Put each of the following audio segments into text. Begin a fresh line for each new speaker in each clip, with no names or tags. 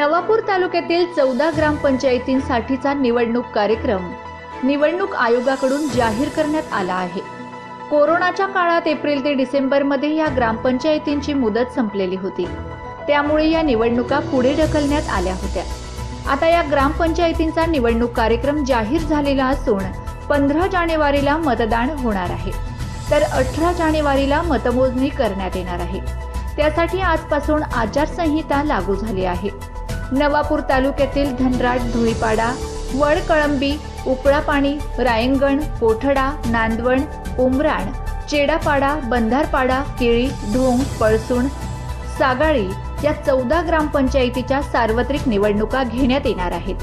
नवापूर तालुक्यातील चौदा ग्रामपंचायतींसाठीचा निवडणूक कार्यक्रम निवडणूक आयोगाकडून जाहीर करण्यात आला आहे. कोरोनाच्या काळात एप्रिल ते डिसेंबरमध्ये या ग्रामपंचायतींची मुदत संपलेली होती. त्यामुळे या निवडणुका पुढे ढकलण्यात आल्या होत्या. आता या ग्रामपंचायतींचा निवडणूक कार्यक्रम जाहीर झालेला असून पंधरा जानेवारीला मतदान होणार आहे. तर अठरा जानेवारीला मतमोजणी करण्यात येणार आहे. त्यासाठी आजपासून आचारसंहिता लागू झाली आहे. नवापूर तालुक्यातील धनराट धुळीपाडा वडकळंबी उपळापाणी रायंगण कोठडा नांदवण उमराण चेडापाडा बंधारपाडा केळी ढोंग पळसूण सागाळी या चौदा ग्रामपंचायतीच्या सार्वत्रिक निवडणुका घेण्यात येणार आहेत.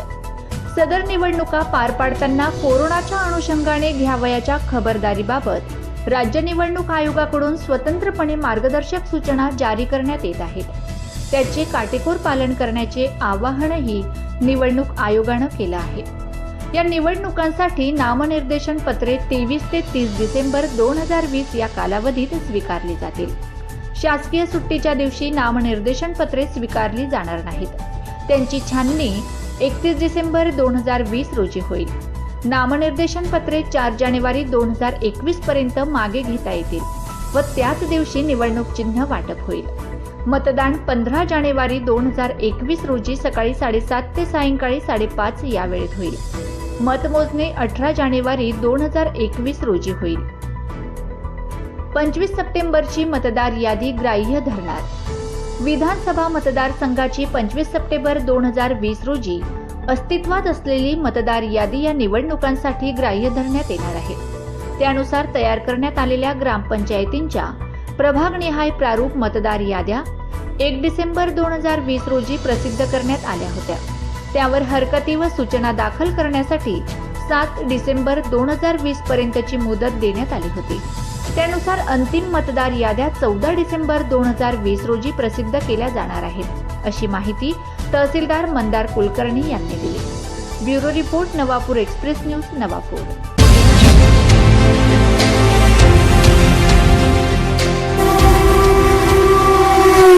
सदर निवडणुका पार पाडताना कोरोनाच्या अनुषंगाने घ्यावयाच्या खबरदारीबाबत राज्य निवडणूक आयोगाकडून स्वतंत्रपणे मार्गदर्शक सूचना जारी करण्यात येत आहेत. त्याचे काटेकोर पालन करण्याचे आवाहनही निवडणूक आयोगानं केलं आहे. या निवडणुकांसाठी नामनिर्देशन पत्रे तेवीस ते तीस डिसेंबर दोन हजार वीस या कालावधीत स्वीकारली जातील. शासकीय सुट्टीच्या दिवशी नामनिर्देशन पत्रे स्वीकारली जाणार नाहीत. त्यांची छाननी एकतीस डिसेंबर दोन हजार वीस रोजी होईल. नामनिर्देशन पत्रे चार जानेवारी दोन हजार एकवीस पर्यंत मागे घेता येतील व त्याच दिवशी निवडणूक चिन्ह वाटप होईल. मतदान पंधरा जानेवारी दोन हजार एकवीस रोजी सकाळी साडेसात ते सायंकाळी साडेपाच या वेळेत होईल. मतमोजणी अठरा जानेवारी दोन हजार एकवीस रोजी होईल. पंचवीस सप्टेंबरची मतदार यादी ग्राह्य धरणार. विधानसभा मतदारसंघाची पंचवीस सप्टेंबर दोन हजार वीस रोजी अस्तित्वात असलेली मतदार यादी या निवडणुकांसाठी ग्राह्य धरण्यात येणार आहे. त्यानुसार तयार करण्यात आलेल्या ग्रामपंचायतींच्या प्रभागनिहाय प्रारूप मतदार याद्या एक डिसेंबर दोन हजार वीस रोजी प्रसिद्ध करण्यात आल्या होत्या. त्यावर हरकती व सूचना दाखल करण्यासाठी सात डिसेंबर दोन हजार वीस पर्यंतची मुदत देण्यात आली होती. त्यानुसार अंतिम मतदार याद्या चौदा डिसेंबर दोन हजार वीस रोजी प्रसिद्ध केल्या जाणार आहेत अशी माहिती तहसीलदार मंदार कुलकर्णी यांनी दिली. Bureau report Navapur express news Navapur.